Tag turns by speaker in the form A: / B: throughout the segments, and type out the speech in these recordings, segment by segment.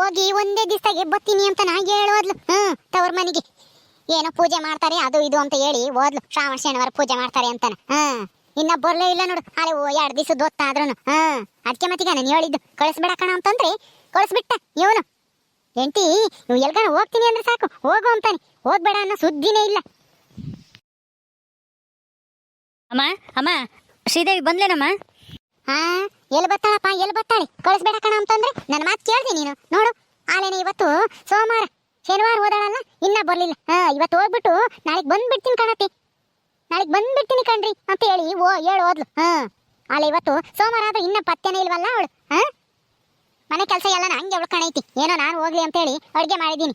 A: ಹೋಗಿ ಒಂದೇ ದಿವಸ ಬತ್ತೀನಿ ಅಂತ ನಾ ಹೇಳೋದ್ಲು ಹ್ಮ್, ತವ್ರ ಮನೆಗೆ. ಏನೋ ಪೂಜೆ ಮಾಡ್ತಾರೆ, ಅದು ಇದು ಅಂತ ಹೇಳಿ ಓದ್ಲು ಶ್ರಾವಣ, ಶನಿವಾರ ಪೂಜೆ ಮಾಡ್ತಾರೆ ಅಂತಾನೆ. ಹ್ಮ್, ಇನ್ನ ಬರ್ಲೇ ಇಲ್ಲ ನೋಡು. ಅರೆ ಎರಡು ದಿವಸ ಗೊತ್ತಾದ್ರು ಹ್ಮ್ ಅದಕ್ಕೆ ಮತ್ತೀಗ ನಾನು ಹೇಳಿದ್ದು. ಕಳಿಸ್ಬೇಡ ಕಣ ಅಂತಂದ್ರೆ, ಕಳಿಸ್ಬಿಟ್ಟ ಇವನು. ಎಂಟಿ ನೀವು ಎಲ್ಗಾನ ಹೋಗ್ತೀನಿ ಅಂದ್ರೆ ಸಾಕು. ಹೋಗು ಅಂತಾನೆ. ಹೋಗ್ಬೇಡ ಅನ್ನೋ ಸುದ್ದಿನೇ ಇಲ್ಲ.
B: ಅಮ್ಮ ಅಮ್ಮ, ಶ್ರೀದೇವಿ ಬಂದ್ಲೇನಮ್ಮ?
A: ಹಾ ಎಲ್ಲಿ ಬತ್ತಾಳಪ್ಪ ಎಲ್ಲಿ ಬತ್ತಾಳೆ ಕಳಿಸ್ಬೇಡ ಕಣ ಅಂತಂದ್ರೆ ನನ್ನ ಮಾತು ಕೇಳ್ದೆ ನೀನು. ನೋಡು, ಆಲೇನೆ ಇವತ್ತು ಸೋಮವಾರ, ಶನಿವಾರ ಹೋದಾಳಲ್ಲ, ಇನ್ನ ಬರ್ಲಿಲ್ಲ. ಹಾ ಇವತ್ತು ಹೋಗ್ಬಿಟ್ಟು ನಾಳೆಗೆ ಬಂದ್ಬಿಡ್ತೀನಿ ಕಣತಿ. ನಾಳೆಗೆ ಬಂದ್ಬಿಡ್ತೀನಿ ಕಣ್ರಿ ಅಂತ ಹೇಳಿ ಓ, ಹೇಳು, ಹೋದ್ಲು. ಹಾ ಆಲೆ ಇವತ್ತು ಸೋಮವಾರ ಆದ್ರೂ ಇನ್ನ ಪತ್ತೆನೇ ಇಲ್ವಲ್ಲ ಅವಳು? ಹಾ ಮನೆ ಕೆಲಸ ಎಲ್ಲ ಹಂಗೆ ಅವಳು ಕಣೈತಿ ಏನೋ ನಾನು ಹೋಗ್ಲಿ ಅಂತ ಹೇಳಿ ಅಡುಗೆ ಮಾಡಿದ್ದೀನಿ.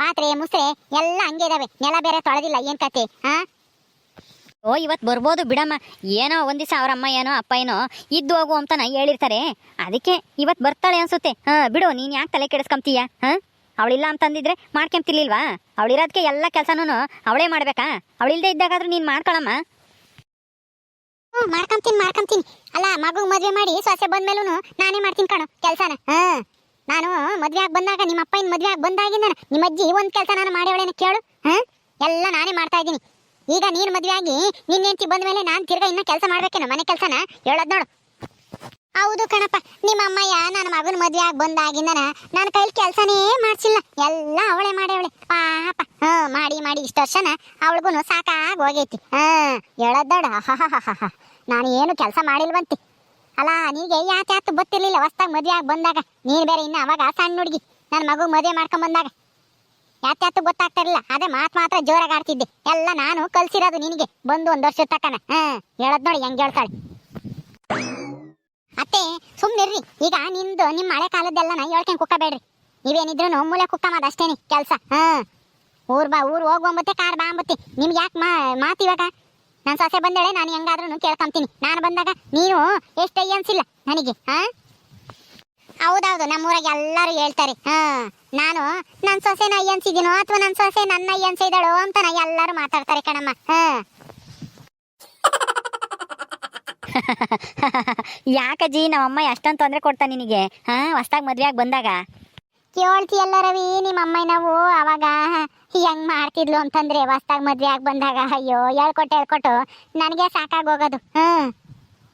A: ಪಾತ್ರೆ, ಮುಸ್ರೆ ಎಲ್ಲ ಹಂಗೆ ಇದಾವೆ. ನೆಲ ಬೇರೆ ತೊಳೆದಿಲ್ಲ, ಏನ್ ಕತೆ? ಹಾ
B: ಓ ಇವತ್ತು ಬರ್ಬೋದು ಬಿಡಮ್ಮ. ಏನೋ ಒಂದ್ ದಿವಸ ಅವ್ರ ಅಮ್ಮ ಏನೋ, ಅಪ್ಪ ಏನೋ, ಇದ್ದು ಹೋಗು ಅಂತ ಹೇಳಿರ್ತಾರೆ. ಅದಕ್ಕೆ ಇವತ್ತು ಬರ್ತಾಳೆ ಅನ್ಸುತ್ತೆ. ಹಾ, ಬಿಡು, ನೀನು ಯಾಕೆ ತಲೆ ಕೆಡಿಸ್ಕೊಂತೀಯ? ಹಾ? ಅವಳಿಲ್ಲ ಅಂತಂದಿದ್ರೆ ಮಾಡ್ಕೊಂತಿರ್ಲಿಲ್ವಾ ಅವಳಿರೋದಕ್ಕೆ ಎಲ್ಲ ಕೆಲಸನೂ ಅವಳೇ ಮಾಡ್ಬೇಕಾ? ಅವಳಿಲ್ದೇ ಇದ್ದಾಗಾದ್ರೂ ನೀನ್ ಮಾಡ್ಕೊಳಮ್ಮ.
A: ಹ್ಞೂ, ಮಾಡ್ಕೊಂತೀನಿ ಮಾಡ್ಕೊಂತೀನಿ. ಅಲ್ಲ, ಮಗು ಮದ್ವೆ ಮಾಡಿ ಸೊಸೆ ಬಂದ್ಮೇಲೂ ನಾನೇ ಮಾಡ್ತೀನಿ ಕಣೋ ಕೆಲಸನ. ಹಾ, ನಾನು ಮದ್ವೆ ಆಗಿ ಬಂದಾಗ ನಿಮ್ಮ ಅಪ್ಪ ಇನ್ನು ಮದುವೆ ಆಗಿ ಬಂದಾಗಿಂದ ನಿಮ್ಮ ಅಜ್ಜಿ ಒಂದ್ ಕೆಲಸ ನಾನು ಮಾಡ್ಯವಳೇನ ಕೇಳು. ಹಾ? ಎಲ್ಲ ನಾನೇ ಮಾಡ್ತಾ ಇದ್ದೀನಿ. ಈಗ ನೀನು ಮದ್ವೆ ಆಗಿ ನಿನ್ನ ಹೆಂಡತಿ ಬಂದ್ಮೇಲೆ ನಾನು ತಿರ್ಗಾ ಇನ್ನೂ ಕೆಲಸ ಮಾಡ್ಬೇಕೇನು, ಮನೆ ಕೆಲಸನ? ಹೇಳೋದು ನೋಡು. ಹೌದು ಕಣಪ್ಪ, ನಿಮ್ಮ ಅಮ್ಮಯ್ಯ ನನ್ನ ಮಗನ ಮದ್ವೆ ಆಗಿ ಬಂದಾಗಿಂದ ನನ್ನ ಕೈಲಿ ಕೆಲಸನೇ ಮಾಡ್ಸಿಲ್ಲ. ಎಲ್ಲ ಅವಳೆ ಮಾಡಿ ಮಾಡ್ಯವಳೆ. ಪಾಪ. ಹಾ, ಮಾಡಿ ಮಾಡಿ ಇಷ್ಟು ವರ್ಷನ ಅವಳಿಗೂ ಸಾಕಾಗಿ ಹೋಗೈತಿ. ಹಾ, ಹೇಳೋದ್ ದೊಡ್ಡ ಹಾ ನಾನು ಏನು ಕೆಲಸ ಮಾಡಿಲ್ವಂತೆ. ಅಲ್ಲ ನೀಗೆ ಯಾಕೆ ಯಾಕೆ ಗೊತ್ತಿರ್ಲಿಲ್ಲ ಹೊಸ್ದಾಗ ಮದುವೆ ಆಗಿ ಬಂದಾಗ. ನೀನು ಬೇರೆ ಇನ್ನು ಅವಾಗ ಸಣ್ಣ ಹುಡುಗಿ. ನನ್ನ ಮಗು ಮದುವೆ ಮಾಡ್ಕೊಂಡ್ ಬಂದಾಗ ಯಾಕೆ ಯಾಕೆ ಗೊತ್ತಾಗ್ತಾ ಇರಲಿಲ್ಲ ಅದೇ ಮಾತ್ ಮಾತ್ರ ಜೋರಾಗಿ ಆಡ್ತಿದ್ದೆ. ಎಲ್ಲ ನಾನು ಕಲ್ಸಿರೋದು ನಿನಗೆ. ಬಂದು ಒಂದು ವರ್ಷ ತಕ್ಕನ. ಹಾ, ಹೇಳದ್ ನೋಡಿ ಹೆಂಗ್ ಹೇಳ್ತಾಳೆ. ಅತ್ತೆ ಸುಮ್ಮನಿರ್ರಿ ಈಗ ನಿಮ್ದು ನಿಮ್ಮ ಮಳೆ ಕಾಲದ್ದೆಲ್ಲ ನಾ ಹೇಳ್ಕೊಂಡು ಕುಕ್ಕಬೇಡ್ರಿ. ನೀವೇನಿದ್ರು ಮೂಲೆ ಕುಕ್ಕ ಅಷ್ಟೇನೆ ಕೆಲಸ. ಹಾ. ಊರ್ ಬಾ, ಊರ್ ಹೋಗ್ಬಂಬತ್ತೆ ಕಾರ್ ಬಾ ಅಂಬತ್ತೆ ನಿಮ್ಗೆ ಯಾಕೆ ಮಾ, ಮಾತು ಇವಾಗ? ನನ್ನ ಸೊಸೆ ಬಂದಳೆ, ನಾನು ಹೆಂಗಾದ್ರೂ ಕೇಳ್ಕೊಂತೀನಿ. ನಾನು ಬಂದಾಗ ನೀನು ಎಷ್ಟು ನನಗೆ, ಹಾ? ಹೌದೌದು ನಮ್ಮೂರಾಗ ಎಲ್ಲರೂ ಹೇಳ್ತಾರೆ. ಹಾ ನಾನು ನನ್ನ ಸೊಸೆ ನೈ ಅನ್ಸಿದೀನೋ ಅಥವಾ ನನ್ನ ಸೊಸೆ ನನ್ನ ಅಯ್ಯನ್ಸಿದಳೋ ಅಂತ ನಾ ಎಲ್ಲರೂ ಮಾತಾಡ್ತಾರೆ ಕಣಮ್ಮ. ಹಾ.
B: ಯಾಕಜ್ಜಿ ನಮ್ಮಮ್ಮ ಎಷ್ಟೊಂದು ತೊಂದರೆ ಕೊಡ್ತಾ ನಿನಗೆ? ಹಾ ಹೊಸ್ದಾಗಿ ಮದ್ವೆ ಆಗಿ ಬಂದಾಗ?
A: ಕೇಳ್ತಿಯಲ್ಲ ರವಿ ನಿಮ್ಮ ಅಮ್ಮ ನಾವು ಅವಾಗ ಹೆಂಗ್ ಮಾಡ್ತಿದ್ಲು ಅಂತಂದ್ರೆ ಹೊಸ್ದಾಗ್ ಮದ್ವೆ ಆಗಿ ಬಂದಾಗ. ಅಯ್ಯೋ ಹೇಳ್ಕೊಟ್ಟು ಹೇಳ್ಕೊಟ್ಟು. ನನಗೆ ಸಾಕಾಗೋಗೋದು ಹ್ಞೂ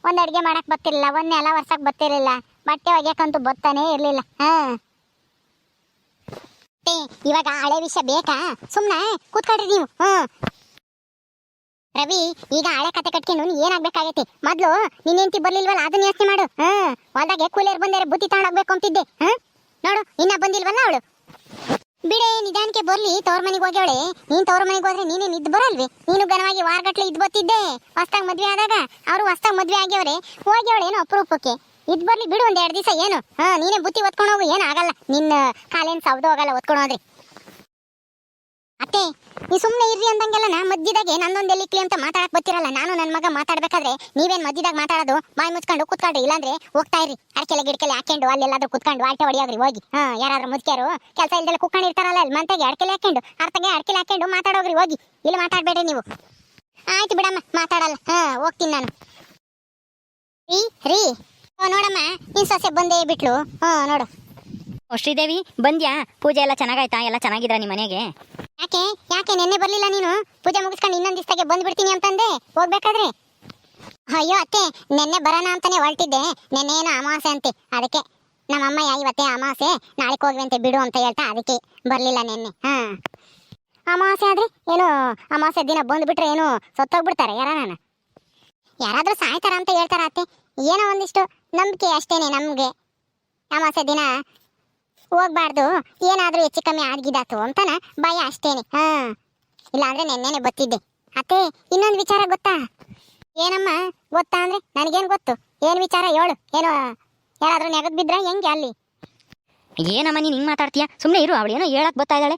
A: ಒಂದು ಅಡುಗೆ ಮಾಡಕ್ಕೆ ಬರ್ತಿರ್ಲಿಲ್ಲ ಒಂದ್ ನೆಲ ಒರ್ಸಕ್ಕೆ ಬರ್ತಿರ್ಲಿಲ್ಲ. ಬಟ್ಟೆ ಒಗ್ಯಾಕಂತೂ ಬರ್ತಾನೆ ಇರ್ಲಿಲ್ಲ. ಇವಾಗ ಹಳೆ ವಿಷಯ ಬೇಕಾ? ಸುಮ್ನೆ ಕೂತ್ಕೊಳ್ರಿ ನೀವು. ರವಿ, ಈಗ ಹಳೆ ಕತೆ ಕಟ್ಕೊಂಡು ನೀನ್ ಏನಾಗ್ಬೇಕಾಗೈತಿ? ಮೊದ್ಲು ನಿನ್ನ ಹೆಂಡತಿ ಬರ್ಲಿಲ್ವಲ್ಲ, ಅದನ್ನ ಯೋಚನೆ ಮಾಡು. ಹ್ಮ್ ಹೊಲ್ದಾಗೆ ಕೂಲಿಯರ್ ಬಂದರೆ ಬುದ್ಧಿ ತಗೊಂಡೋಗ್ಬೇಕು ಅಂತಿದ್ದೆ. ನೋಡು, ಇನ್ನ ಬಂದಿಲ್ವಲ್ಲ ಅವಳು? ಬಿಡೆ, ನಿಧಾನಕ್ಕೆ ಬರ್ಲಿ, ತವ್ರ ಮನೆಗೆ ಹೋಗ್ಯವಳೆ. ನೀನ್ ತವ್ರ ಮನೆಗೆ ಹೋದ್ರೆ ನೀನೇ ನಿದ್ದು ಬರಲ್ವಿ? ನೀನು ಘನವಾಗಿ ವಾರಗಟ್ಲೆ ಇದ್ ಬತ್ತಿದ್ದೆ ಹೊಸ್ದಾಗ ಮದ್ವೆ ಆದಾಗ, ಅವರು ಹೊಸ್ದಾಗ ಮದ್ವೆ ಆಗ್ಯವ್ರೆ. ಹೋಗ್ಯವಳೇನು ಅಪರೂಪಕ್ಕೆ. ಇದ್ ಬರ್ಲಿ ಬಿಡು ಒಂದ್ ಎರಡು ದಿವಸ, ಏನು? ಹಾ, ನೀನೇ ಬುತ್ತಿ ಒತ್ಕೊಂಡು ಹೋಗು, ಏನು ಆಗಲ್ಲ. ನಿನ್ನ ಕಾಲೇನ್ ಸೌದು ಹೋಗಲ್ಲ ಒತ್ಕೊಂಡು ಹೋದ್ರಿ. ಅತ್ತೆ, ನೀ ಸುಮ್ನೆ ಇರ್ರಿ ಅಂದಂಗೆಲ್ಲ ನಾ ಮಧ್ಯದಾಗೆ ನನ್ನೊಂದು ಎಲ್ಲಿ ಅಂತ ಮಾತಾಡಕ್ ಬರ್ತಿರಲ್ಲ. ನಾನು ನನ್ನ ಮಗ ಮಾತಾಡ್ಬೇಕಾದ್ರೆ ನೀವೇನ್ ಮಧ್ಯದಾಗ ಮಾತಾಡೋದು? ಬಾಯಿ ಮುಚ್ಕೊಂಡು ಕುತ್ಕೊಂಡ್ರಿ, ಇಲ್ಲಾಂದ್ರೆ ಹೋಗ್ತಾ ಇರಿ ಅರ್ಕೆಲೆ ಗಿಡಕೆಲೆ ಹಾಕೊಂಡು ಅಲ್ಲೆಲ್ಲಾದ್ರೂ ಕುತ್ಕೊಂಡು ಆಟ ಹೊಡಿಯೋಗ್ರಿ, ಹೋಗಿ. ಹಾ, ಯಾರಾದ್ರೂ ಮುದ್ಕ್ಯಾರು? ಕೆಲಸ ಇಲ್ದೆಲ್ಲ ಕುತ್ಕೊಂಡಿರ್ತಾರಲ್ಲ ಅಲ್ಲಿ ಮಂತೆಗೆ ಅಡ್ಕೆಲೆ ಹಾಕೊಂಡು ಅರ್ಥಗೆ ಅಡ್ಕೆಲೆ ಹಾಕೊಂಡು ಮಾತಾಡೋಗ್ರಿ, ಹೋಗಿ. ಇಲ್ಲಿ ಮಾತಾಡ್ಬೇಡ್ರಿ ನೀವು. ಆಯ್ತು ಬಿಡಮ್ಮ, ಮಾತಾಡಲ್ಲ. ಹಾ, ಹೋಗ್ತೀನಿ ನಾನು. ರೀ ರೀ. ಓ ನೋಡಮ್ಮ ನಿನ್ ಸೊಸೆ ಬಂದೇ ಬಿಟ್ಲು. ಹಾ ನೋಡು.
B: ಓ ಶ್ರೀದೇವಿ ಬಂದ್ಯಾ? ಪೂಜೆ ಎಲ್ಲ ಚೆನ್ನಾಗಾಯ್ತಾ? ಎಲ್ಲ ಚೆನ್ನಾಗಿದ್ರ ನಿಮ್ಮ ಮನೆಗೆ?
A: ಯಾಕೆ? ಯಾಕೆ? ನಿನ್ನೆ ಬರ್ಲಿಲ್ಲ ನೀನು? ಪೂಜೆ ಮುಗಿಸ್ಕೊಂಡು ಇನ್ನೊಂದ್ ದಿವಸಕ್ಕೆ ಬಂದ್ಬಿಡ್ತೀನಿ ಅಂತಂದೆ. ಹೋಗ್ಬೇಕಾದ್ರೆ? ಅಯ್ಯೋ ಅತ್ತೆ ನೆನ್ನೆ ಬರೋಣ ಅಂತಾನೆ ಹೊರಟಿದ್ದೆ. ನೆನ್ನೆ ಏನೋ ಅಮಾವಾಸ್ಯೆ ಅಂತೆ. ಅದಕ್ಕೆ ನಮ್ಮ ಅಮ್ಮಯ್ಯ ಇವತ್ತೇ ಅಮಾವಾಸ್ಯೆ. ನಾಳೆ ಹೋಗ್ವಿ ಅಂತ ಬಿಡು ಅಂತ ಹೇಳ್ತಾ ಅದಕ್ಕೆ ಬರಲಿಲ್ಲ ನಿನ್ನೆ. ಹಾ. ಅಮಾವಾಸ್ಯೆ ಆದ್ರೆ ಏನು ಅಮಾವಾಸ್ಯೆ ದಿನ ಬಂದ್ಬಿಟ್ರೆ ಏನು ಸತ್ತೋಗ್ಬಿಡ್ತಾರೆ. ಯಾರ ನಾನು ಯಾರಾದರೂ ಸಾಯ್ತಾರ ಅಂತ ಹೇಳ್ತಾರ ಏನೋ ಒಂದಿಷ್ಟು ನಂಬಿಕೆ ಅಷ್ಟೇನೆ ನಮಗೆ. ಅಮಾವಾಸ್ಯ ದಿನ ಹೋಗ್ಬಾರ್ದು. ಏನಾದರೂ ಹೆಚ್ಚು ಕಮ್ಮಿ ಆಗಿದಾತು ಅಂತನ ಭಯ ಅಷ್ಟೇನೆ. ಹಾ. ಇಲ್ಲಾಂದ್ರೆ ನೆನ್ನೆನೆ ಬತ್ತಿದ್ದೆ. ಅತ್ತೆ ಇನ್ನೊಂದು ವಿಚಾರ ಗೊತ್ತಾ? ಏನಮ್ಮ? ಗೊತ್ತಾ ಅಂದ್ರೆ ನನಗೇನು ಗೊತ್ತು? ಏನು ವಿಚಾರ ಹೇಳು? ಏನೋ ಯಾರಾದರೂ ನೆಗದು ಬಿದ್ರ ಹೆಂಗೆ ಅಲ್ಲಿ?
B: ಏನಮ್ಮ ನೀನು ಹಿಂಗೆ ಮಾತಾಡ್ತೀಯ? ಸುಮ್ಮನೆ ಇರು ಅವಳೇನೋ ಹೇಳಕ್ ಬರ್ತಾ ಇದ್ದಾಳೆ.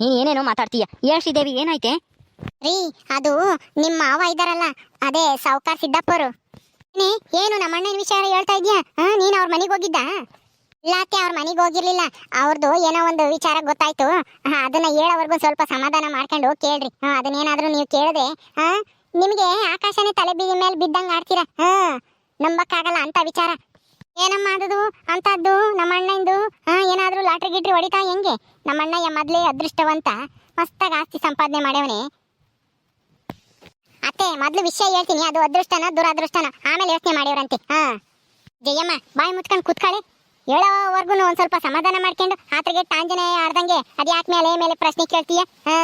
B: ನೀನು ಏನೇನೋ ಮಾತಾಡ್ತೀಯ? ಹೇಳ್ಸಿದ್ದೇವಿ ಏನಾಯ್ತೆ?
A: ರೀ ಅದು ನಿಮ್ಮ ಮಾವ ಇದ್ದಾರಲ್ಲ ಅದೇ ಸಾವುಕಾರ ಸಿದ್ದಪ್ಪರು. ಏನೇ, ಏನು ನಮ್ಮ ಅಣ್ಣನ ವಿಚಾರ ಹೇಳ್ತಾ ಇದೀಯಾ? ನೀನ್ ಅವ್ರ ಮನೆಗೆ ಹೋಗಿದ್ದ? ಇಲ್ಲಾಕೆ ಅವ್ರ ಮನೆಗೆ ಹೋಗಿರ್ಲಿಲ್ಲ. ಅವ್ರದ್ದು ಏನೋ ಒಂದು ವಿಚಾರ ಗೊತ್ತಾಯ್ತು. ಅದನ್ನ ಹೇಳೋವರೆಗೂ ಸ್ವಲ್ಪ ಸಮಾಧಾನ ಮಾಡ್ಕೊಂಡು ಕೇಳ್ರಿ. ಅದನ್ನೇನಾದ್ರೂ ನೀವು ಕೇಳಿದೆ ನಿಮಗೆ ಆಕಾಶನೇ ತಲೆ ಬೀದಿ ಮೇಲೆ ಬಿದ್ದಂಗೆ ಆಡ್ತೀರಾ? ಹಾ ನಂಬಕ್ಕಾಗಲ್ಲ ಅಂತ ವಿಚಾರ. ಏನಮ್ಮ ಅದದು ಅಂತದ್ದು ನಮ್ಮ ಅಣ್ಣಂದು ಏನಾದ್ರೂ ಲಾಟ್ರಿ ಗಿಟ್ರಿ ಹೊಡಿತಾ ಹೆಂಗೆ? ನಮ್ಮ ಅಣ್ಣಯ್ಯ ಮೊದಲೇ ಅದೃಷ್ಟವಂತ ಮಸ್ತಾಗಿ ಆಸ್ತಿ ಸಂಪಾದನೆ ಮಾಡ್ಯವನೆ. ಅತ್ತೆ ಮೊದ್ಲು ವಿಷಯ ಹೇಳ್ತೀನಿ. ಅದು ಅದೃಷ್ಟನ, ದುರಾದೃಷ್ಟನ? ಆಮೇಲೆ ಯೋಚನೆ ಮಾಡಿವ್ರಂತೆ. ಹಾ. ಜಯಮ್ಮ, ಬಾಯಿ ಮುಚ್ಕೊಂಡು ಕೂತ್ಕೊಳ್ಳಿ ಹೇಳೋವರೆಗೂ ಒಂದ್ ಸ್ವಲ್ಪ ಸಮಾಧಾನ ಮಾಡ್ಕೊಂಡು ಆತರಿಗೆ ಟಾಂಜನೆ ಆಡ್ದಂಗೆ ಅದು ಯಾಕೆ ಮೇಲೆ ಮೇಲೆ ಪ್ರಶ್ನೆ ಕೇಳ್ತೀಯ? ಹಾ.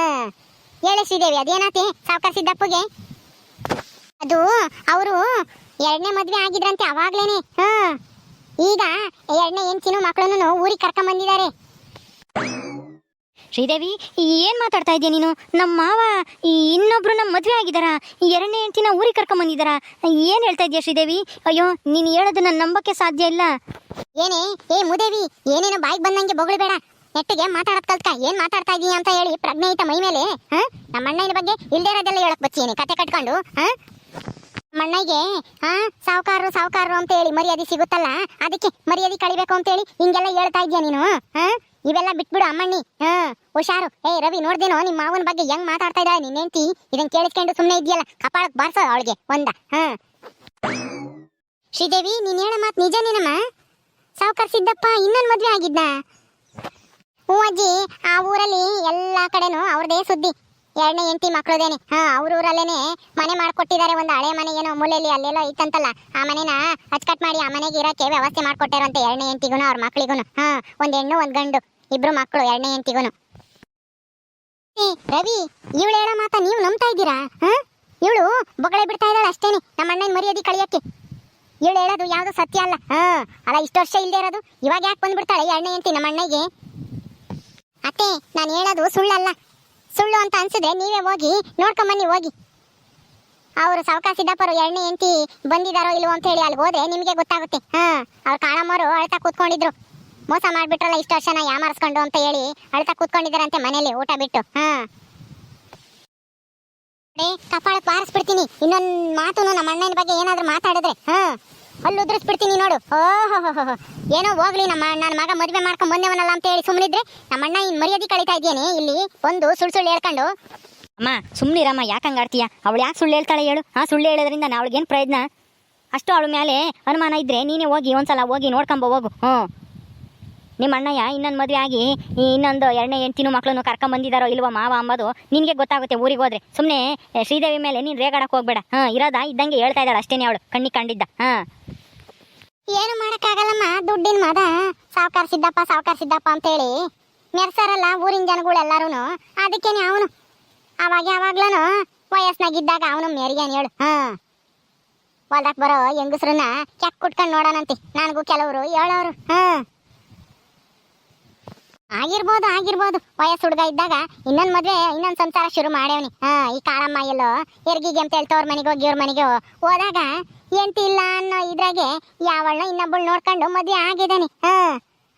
A: ಹೇಳಿ ಶ್ರೀದೇವಿ, ಅದೇನಾತಿ? ಸಾವುಕಾರ ಸಿದ್ದಪ್ಪಗೆ ಅದು ಅವರು ಎರಡನೇ ಮದ್ವೆ ಆಗಿದ್ರಂತೆ ಅವಾಗ್ಲೇನೆ. ಹಾ. ಈಗ ಎರಡನೇ ಹೆಂಚಿನ ಮಕ್ಕಳನ್ನು ಊರಿಗೆ ಕರ್ಕೊಂಡ್ ಬಂದಿದ್ದಾರೆ
B: ಶ್ರೀದೇವಿ, ಏನು ಮಾತಾಡ್ತಾ ಇದೀಯ ನೀನು? ನಮ್ಮ ಮಾವ ಇನ್ನೊಬ್ರು ನಮ್ಮ ಮದುವೆ ಆಗಿದಾರ. ಎರಡನೇ ಹೆಂಡತಿನ ಊರಿಗೆ ಕರ್ಕೊಂಬಂದಿದಾರ ಏನು ಹೇಳ್ತಾ ಇದೀಯ ಶ್ರೀದೇವಿ? ಅಯ್ಯೋ, ನೀನು ಹೇಳೋದು ನನ್ನ ನಂಬಕ್ಕೆ ಸಾಧ್ಯ ಇಲ್ಲ.
A: ಏನೇ, ಏ ಮುದೇವಿ, ಏನೇನೋ ಬಾಯಿಗೆ ಬಂದಂಗೆ ಬೊಗಳು ಬೇಡ. ನೆಟ್ಟಿಗೆ ಮಾತಾಡೋದು ಕಲ್ತ್ಕ. ಏನು ಮಾತಾಡ್ತಾ ಇದೀಯ ಅಂತ ಹೇಳಿ ಪ್ರಜ್ಞೆ ಐತ ಮೈ ಮೇಲೆ. ಹ? ನಮ್ಮ ಅಣ್ಣನ ಬಗ್ಗೆ ಇಲ್ದೇ ಇರೋದೆಲ್ಲ ಹೇಳಕ್ ಬಚ್ಚೇನೆ ಕತೆ ಕಟ್ಕೊಂಡು. ಹ? ಮಣ್ಣಗೆ ಹಾ, ಸಾವುಕಾರರು ಸಾವುಕಾರರು ಅಂತ ಹೇಳಿ ಮರ್ಯಾದೆ ಸಿಗುತ್ತಲ್ಲ, ಅದಕ್ಕೆ ಮರ್ಯಾದೆ ಕಳಿಬೇಕು ಅಂತ ಹೇಳಿ ಹಿಂಗೆಲ್ಲ ಹೇಳ್ತಾ ಇದೀಯ ನೀನು. ಹ? ಇವೆಲ್ಲ ಬಿಟ್ಬಿಡು ಅಮ್ಮಣ್ಣಿ. ಹಾ, ಹುಷಾರು. ಏ, ರವಿ, ನೋಡ್ದೇನೋ? ನಿಮ್ಮ ಮಾವನ ಬಗ್ಗೆ ಹೆಂಗ್ ಮಾತಾಡ್ತಾ ಇದ್ದಾಳೆ ನಿನ್ ಹೆಂಡತಿ? ಇದನ್ ಕೇಳಿಸ್ಕೊಂಡು ಸುಮ್ಮನೆ ಇದೆಯಲ್ಲ? ಕಪಾಳಕ್ಕೆ ಬಾರ್ಸೋ ಅವಳಿಗೆ, ಒಂದ. ಹಾ. ಶ್ರೀದೇವಿ, ನೀನ್ ಹೇಳ ಮಾತ್ ನಿಜನೇನಮ್ಮ? ಸಾವುಕಾರ ಸಿದ್ದಪ್ಪ ಇನ್ನೊಂದು ಮದ್ವೆ ಆಗಿದ್ದ ಹ್ಞೂ ಅಜ್ಜಿ, ಆ ಊರಲ್ಲಿ ಎಲ್ಲಾ ಕಡೆನೂ ಅವ್ರದೇ ಸುದ್ದಿ. ಎರಡನೇ ಹೆಂಡತಿ ಮಕ್ಳದೇನೆ. ಹಾ, ಅವ್ರ ಊರಲ್ಲೇನೆ ಮನೆ ಮಾಡ್ಕೊಟ್ಟಿದ್ದಾರೆ ಒಂದು ಹಳೆ ಮನೆ ಏನೋ ಮೂಲೆಯಲ್ಲಿ ಅಲ್ಲೆಲ್ಲೋ ಐತಂತಲ್ಲ ಆ ಮನೆನ ಅಚ್ಕಟ್ ಮಾಡಿ ಆ ಮನೆಗೆ ಇರಕ್ಕೆ ವ್ಯವಸ್ಥೆ ಮಾಡ್ಕೊಟ್ಟಾರಂತೆ ಎರಡನೇ ಹೆಂಡತಿಗೂ ಅವ್ರ ಮಕ್ಳಿಗೂ ಹಾ, ಒಂದು ಹೆಣ್ಣು, ಒಂದು ಗಂಡು. ಇಬ್ರು ಮಕ್ಕಳು, ಎರಡನೇ ಎಂಟಿಗೂನು ರವಿ, ಇವಳು ಹೇಳೋ ಮಾತಾ ನೀವು ನಂಬ್ತಾ ಇದ್ದೀರಾ? ಇವಳು ಬೊಗಳೆ ಬಿಡ್ತಾ ಇದ್ದಾಳೆ ಅಷ್ಟೇನೆ, ನಮ್ಮ ಅಣ್ಣನ ಮರ್ಯಾದೆ ಕಳಿಯಕ್ಕೆ. ಇವಳು ಹೇಳೋದು ಯಾವುದು ಸತ್ಯ ಅಲ್ಲ? ಹಾ, ಅಲ್ಲ, ಇಷ್ಟು ವರ್ಷ ಇಲ್ಲದೆ ಇರೋದು? ಇವಾಗ ಯಾಕೆ ಬಂದ್ಬಿಡ್ತಾಳೆ ಎರಡನೇ ಹೆಂಡತಿ ನಮ್ಮ ಅಣ್ಣಗೆ? ಅತ್ತೆ, ನಾನು ಹೇಳೋದು ಸುಳ್ಳಲ್ಲ. ಸುಳ್ಳು ಅಂತ ಅನ್ಸಿದ್ರೆ ನೀವೇ ಹೋಗಿ ನೋಡ್ಕೊಂಬನ್ನಿ ಹೋಗಿ. ಅವರು ಸಾವಕಾಶ ಸಿದ್ದಪ್ಪರು ಎರಡನೇ ಹೆಂಡತಿ ಬಂದಿದಾರೋ ಇಲ್ವೋ ಅಂತ ಹೇಳಿ ಅಲ್ಲಿ ಹೋದ್ರೆ ನಿಮಗೆ ಗೊತ್ತಾಗುತ್ತೆ. ಹಾ ಅವ್ರು ಕಾಣಮ್ಮರು ಅಳ್ತಾ ಕೂತ್ಕೊಂಡಿದ್ರು. ಮೋಸ ಮಾಡ್ಬಿಟ್ರಲ್ಲ ಇಷ್ಟು ವರ್ಷನ ಯಾಮಾರಿಸ್ಕೊಂಡು ಅಂತ ಹೇಳಿ ಅಳ್ತಾ ಕೂತ್ಕೊಂಡಿದ್ದಾರಂತೆ ಮನೇಲಿ ಊಟ ಬಿಟ್ಟು. ಹಾ. ಕಪಾಳ ಪಾರಿಸ್ಬಿಡ್ತೀನಿ ಇನ್ನೊಂದ್ ಮಾತು ನಮ್ಮ ಅಣ್ಣನ ಬಗ್ಗೆ ಏನಾದ್ರೂ ಮಾತಾಡಿದ್ರೆ, ಹಾ. ಅಲ್ಲಿ ಉದ್ರಿಸ್ಬಿಡ್ತೀನಿ ನೋಡು. ಓಹೋ ಏನೋ ಹೋಗ್ಲಿ ನಮ್ಮ ನನ್ನ ಮಗ ಮದುವೆ ಮಾಡ್ಕೊಂಡ್ ಬಂದೇವನಲ್ಲ ಅಂತ ಹೇಳಿ ಸುಮ್ಮನಿದ್ರೆ ನಮ್ಮ ಅಣ್ಣ ಇನ್ ಮರ್ಯಾದೆ ಕಳೀತಾ ಇದ್ದೇನೆ ಇಲ್ಲಿ ಒಂದು ಸುಳ್ಳು ಸುಳ್ಳು ಹೇಳ್ಕೊಂಡು.
B: ಅಮ್ಮ ಸುಮ್ಮನಿರಮ್ಮ ಯಾಕೆ ಹಂಗಾಡ್ತೀಯ ಅವಳು ಯಾಕೆ ಸುಳ್ಳು ಹೇಳ್ತಾಳೆ ಹೇಳು? ಆ, ಸುಳ್ಳು ಹೇಳೋದ್ರಿಂದ ಅವಳಿಗೇನು ಪ್ರಯೋಜನ? ಅಷ್ಟು ಅವಳ ಮೇಲೆ ಅನುಮಾನ ಇದ್ರೆ ನೀನೇ ಹೋಗಿ ಒಂದ್ಸಲ ಹೋಗಿ ನೋಡ್ಕೊಂಬ, ಹೋಗು. ಹ್ಞೂ ನಿಮ್ಮ ಅಣ್ಣಯ್ಯ ಇನ್ನೊಂದು ಮದುವೆ ಆಗಿ ಇನ್ನೊಂದು ಎರಡನೇ ಹೆಂಡ್ತಿನೂ ಮಕ್ಕಳನ್ನು ಕರ್ಕೊಂಬಂದಿದ್ದಾರೋ ಇಲ್ವೋ ಮಾವ ಅಂಬೋದು, ನಿನಗೆ ಗೊತ್ತಾಗುತ್ತೆ ಊರಿಗೆ ಹೋದ್ರೆ. ಸುಮ್ಮನೆ ಶ್ರೀದೇವಿ ಮೇಲೆ ನೀನು ರೇಗಾಡಕ್ಕೆ ಹೋಗ್ಬೇಡ. ಹಾಂ, ಇರೋದಾ? ಇದ್ದಂಗೆ ಹೇಳ್ತಾ ಇದ್ದಾಳೆ ಅಷ್ಟೇನೆ ಅವಳು ಕಣ್ಣಿ ಕಂಡಿದ್ದ. ಹಾಂ.
A: ಏನು ಮಾಡೋಕ್ಕಾಗಲ್ಲಮ್ಮ? ದುಡ್ಡಿನ ಮದ. ಸಾವುಕಾರ ಸಿದ್ದಪ್ಪ ಸಾವುಕಾರ ಸಿದ್ದಪ್ಪ ಅಂತೇಳಿ ಮೆರ್ಸಾರಲ್ಲ ಊರಿನ ಜನಗಳೆಲ್ಲರೂ ಅದಕ್ಕೇನೆ ಅವನು? ಅವಾಗ ಯಾವಾಗ್ಲೂ ವಯಸ್ನಾಗಿದ್ದಾಗ ಅವನು ಮೆರಿಗೇನು ಹೇಳು. ಹಾಂ. ಹೊಲ್ದಾಕ್ ಬರೋ ಹೆಂಗಸ್ರನ್ನ ಕೆಕ್ ಕುಟ್ಕೊಂಡು ನೋಡೋಣಂತೆ. ನನಗೂ ಕೆಲವರು ಹೇಳೋರು. ಹಾ. ಆಗಿರ್ಬೋದು ಆಗಿರ್ಬೋದು. ವಯಸ್ಸು ಹುಡುಗ ಇದ್ದಾಗ ಇನ್ನೊಂದ್ ಮದ್ವೆ, ಇನ್ನೊಂದ್ ಸಂಸಾರ ಶುರು ಮಾಡ್ಯಾವನಿ. ಹಾ, ಈ ಕಾಳಮ್ಮ ಎಲ್ಲೋ ಎರ್ಗಿಗೆ ಅಂತ ಹೇಳ್ತವ್ರ ಮನೆಗೆ ಹೋಗಿ ಇವ್ರ ಮನೆಗೆ ಹೋದಾಗ ಎಂತಿಲ್ಲ ಅನ್ನೋ ಇದ್ರಾಗೆ ಯಾವಳ್ಳ ಇನ್ನೊಬ್ಬಳು ನೋಡ್ಕೊಂಡು ಮದ್ವೆ ಆಗಿದ್ದಾನೆ ಹಾ,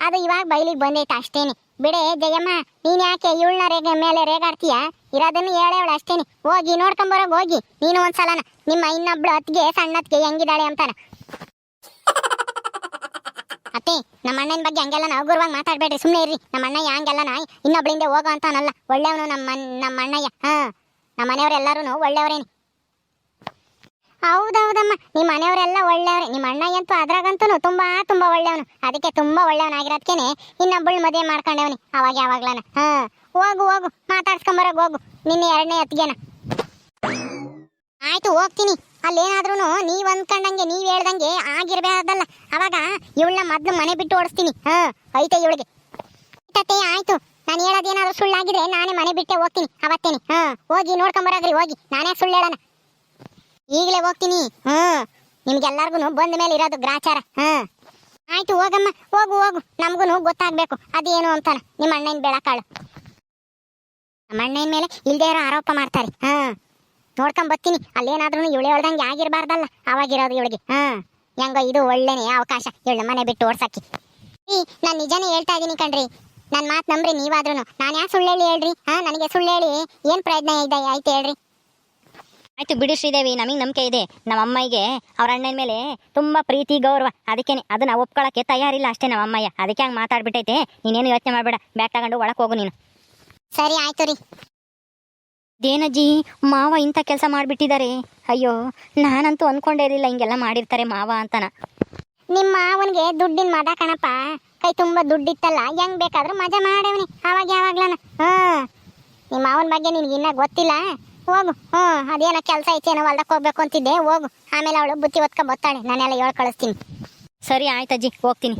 A: ಅದು ಇವಾಗ ಬೈಲಿಗೆ ಬಂದೈತೆ ಅಷ್ಟೇನೆ. ಬಿಡೆ ಜಯಮ್ಮ, ನೀನ್ ಯಾಕೆ ಇವಳನ್ನ ರೇಗ, ಮೇಲೆ ರೇಗಾಡ್ತೀಯ? ಇರೋದನ್ನ ಹೇಳೇವಳ ಅಷ್ಟೇನೆ. ಹೋಗಿ ನೋಡ್ಕೊಂಬರೋಗ್ ಹೋಗಿ. ನೀನು ಒಂದ್ಸಲನ ನಿಮ್ಮ ಇನ್ನೊಬ್ಳು ಅತ್ತಿಗೆ ಸಣ್ಣತ್ಗೆ ಹೆಂಗಿದ್ದಾಳೆ ಅಂತಾನ. ಅತ್ತೆ ನಮ್ಮ ಅಣ್ಣನ ಬಗ್ಗೆ ಹಂಗೆಲ್ಲ ನಾವು ಗುರುವಾಗಿ ಮಾತಾಡ್ಬೇಡ್ರಿ. ಸುಮ್ಮನೆ ಇರ್ರಿ. ನಮ್ಮ ಅಣ್ಣಯ್ಯ ಹಂಗೆಲ್ಲ ನಾಯಿ. ಇನ್ನೊಬ್ಳಿಂದ ಹೋಗೋ ಅಂತಾನಲ್ಲ ಒಳ್ಳೆಯವನು ನಮ್ಮ ನಮ್ಮ ಅಣ್ಣಯ್ಯ. ಹಾ. ನಮ್ಮ ಮನೆಯವರೆಲ್ಲರೂ ಒಳ್ಳೆಯವರೇನು. ಹೌದೌದಮ್ಮ. ನಿಮ್ಮ ಮನೆಯವರೆಲ್ಲ ಒಳ್ಳೆಯವ್ರೆ. ನಿಮ್ಮ ಅಣ್ಣಯ್ಯಂತೂ ಅದ್ರಾಗಂತೂ ತುಂಬಾ ತುಂಬಾ ಒಳ್ಳೆಯವನು. ಅದಕ್ಕೆ ತುಂಬಾ ಒಳ್ಳೆಯವನಾಗಿರೋದಕ್ಕೇನೆ ಇನ್ನೊಬ್ಬಳು ಮದುವೆ ಮಾಡ್ಕೊಂಡವನಿ. ಅವಾಗ ಯಾವಾಗ್ಲನ. ಹಾ. ಹೋಗು ಹೋಗು. ಮಾತಾಡ್ಸ್ಕೊಂಬರೋಗ ಹೋಗು. ನಿನ್ನ ಎರಡನೇ ಹತ್ತಿಗೆನ. ಆಯ್ತು, ಹೋಗ್ತೀನಿ. ಅಲ್ಲೇನಾದ್ರೂ ನೀವ್ ಅನ್ಕೊಂಡಂಗೆ ನೀವ್ ಹೇಳ್ದಂಗೆ ಆಗಿರ್ಬೇಕಲ್ಲ ಅವಾಗ ಇವಳನ್ನ ಮೊದ್ಲು ಮನೆ ಬಿಟ್ಟು ಓಡಿಸ್ತೀನಿ. ಹಾ, ಐತೆ ಇವಳಿಗೆ. ಆಯ್ತು. ನಾನು ಹೇಳೋದೇನಾದ್ರೂ ಸುಳ್ಳಾಗಿದ್ರೆ ನಾನೇ ಮನೆ ಬಿಟ್ಟೆ ಹೋಗ್ತೀನಿ. ಅವತ್ತೇನೆ. ಹಾ, ಹೋಗಿ ನೋಡ್ಕೊಂಬರಾಗ್ರಿ, ಹೋಗಿ. ನಾನೇ ಸುಳ್ಳು ಹೇಳೋಣ. ಈಗಲೇ ಹೋಗ್ತೀನಿ. ಹ್ಮ್ ನಿಮ್ಗೆಲ್ಲರಿಗೂ ಬಂದ ಮೇಲೆ ಇರೋದು ಗ್ರಾಚಾರ. ಹಾ. ಆಯ್ತು, ಹೋಗಮ್ಮ. ಹೋಗು ಹೋಗು. ನಮಗೂ ಗೊತ್ತಾಗ್ಬೇಕು. ಅದೇನು ಅಂತಾನ. ನಿಮ್ಮ ಅಣ್ಣನ ಬೆಳಕಾಳು ನಮ್ಮ ಅಣ್ಣನ ಮೇಲೆ ಇಲ್ದೇ ಇರೋ ಆರೋಪ ಮಾಡ್ತಾರೆ. ಹಾ. ನೋಡ್ಕೊಂಡ್ ಬರ್ತೀನಿ. ಅಲ್ಲೇನಾದ್ರೂ ಇವಳೆ ಹೊಳ್ದಂಗೆ ಆಗಿರ್ಬಾರ್ದಲ್ಲ. ಅವಾಗಿರೋದು ಇವಳಿಗೆ. ಹಾ. ಹೆಂಗೋ ಇದು ಒಳ್ಳೆನೆ ಅವಕಾಶ. ಇವಳ ಮನೆ ಬಿಟ್ಟು ಓಡ್ಸಕ್ಕೆ. ಈ ನಾನು ನಿಜನೇ ಹೇಳ್ತಾ ಇದೀನಿ ಕಣ್ರಿ. ನನ್ನ ಮಾತು ನಂಬ್ರಿ ನೀವಾದ್ರೂ ನಾನು ಯಾಕೆ ಸುಳ್ಳು ಹೇಳಿ ಹೇಳ್ರಿ? ಹಾ ನನಗೆ ಸುಳ್ಳು ಹೇಳಿ. ಏನು ಪ್ರಯತ್ನ ಇದೆ ಆಯ್ತು ಹೇಳ್ರಿ.
B: ಆಯ್ತು ಬಿಡು ಶ್ರೀದೇವಿ ನಮಗೆ ನಂಬಿಕೆ ಇದೆ. ನಮ್ಮ ಅಮ್ಮಯ್ಯಗೆ ಅವ್ರ ಅಣ್ಣನ ಮೇಲೆ ತುಂಬ ಪ್ರೀತಿ ಗೌರವ. ಅದಕ್ಕೇನೆ ಅದನ್ನ ಒಪ್ಕೊಳ್ಳೋಕ್ಕೆ ತಯಾರಿಲ್ಲ ಅಷ್ಟೇ ನಮ್ಮ ಅಮ್ಮಯ್ಯ. ಅದಕ್ಕೆ ಹಂಗೆ ಮಾತಾಡ್ಬಿಟ್ಟೈತೆ. ನೀನೇನು ಯೋಚನೆ ಮಾಡಬೇಡ. ಬ್ಯಾಗ್ ತಗೊಂಡು ಒಳಗೆ ಹೋಗು ನೀನು.
A: ಸರಿ ಆಯ್ತು ರೀ.
B: ದೇನಜ್ಜಿ ಮಾವ ಇಂಥ ಕೆಲಸ ಮಾಡಿಬಿಟ್ಟಿದ್ದಾರೆ ಅಯ್ಯೋ ನಾನಂತೂ ಅಂದ್ಕೊಂಡೇ ಇರಲಿಲ್ಲ ಹಿಂಗೆಲ್ಲ ಮಾಡಿರ್ತಾರೆ ಮಾವ ಅಂತನ.
A: ನಿಮ್ಮ ಮಾವನಿಗೆ ದುಡ್ಡಿನ ಮದ ಕಣಪ್ಪ. ಕೈ ತುಂಬ ದುಡ್ಡಿತ್ತಲ್ಲ ಹೆಂಗ್ ಬೇಕಾದ್ರೂ ಮಜಾ ಮಾಡವನಿ ಅವಾಗ ಯಾವಾಗ್ಲನ. ಹ್ಮ್ ನಿಮ್ಮ ಮಾವನ ಬಗ್ಗೆ ನಿನ್ಗೆ ಇನ್ನ ಗೊತ್ತಿಲ್ಲ? ಹೋಗು ಹ್ಮ್ ಅದೇನೋ ಕೆಲಸ ಐತೆ ಏನೋ ಹೊಲ್ದಕ್ಕೆ ಹೋಗ್ಬೇಕು ಅಂತಿದ್ದೆ ಹೋಗು. ಆಮೇಲೆ ಅವಳು ಬುತ್ತಿ ಒತ್ಕೊಂಡ್ ಬರ್ತಾಳೆ ನಾನೆಲ್ಲ ಹೇಳ್ ಕಳಿಸ್ತೀನಿ.
B: ಸರಿ ಆಯ್ತಜ್ಜಿ ಹೋಗ್ತೀನಿ.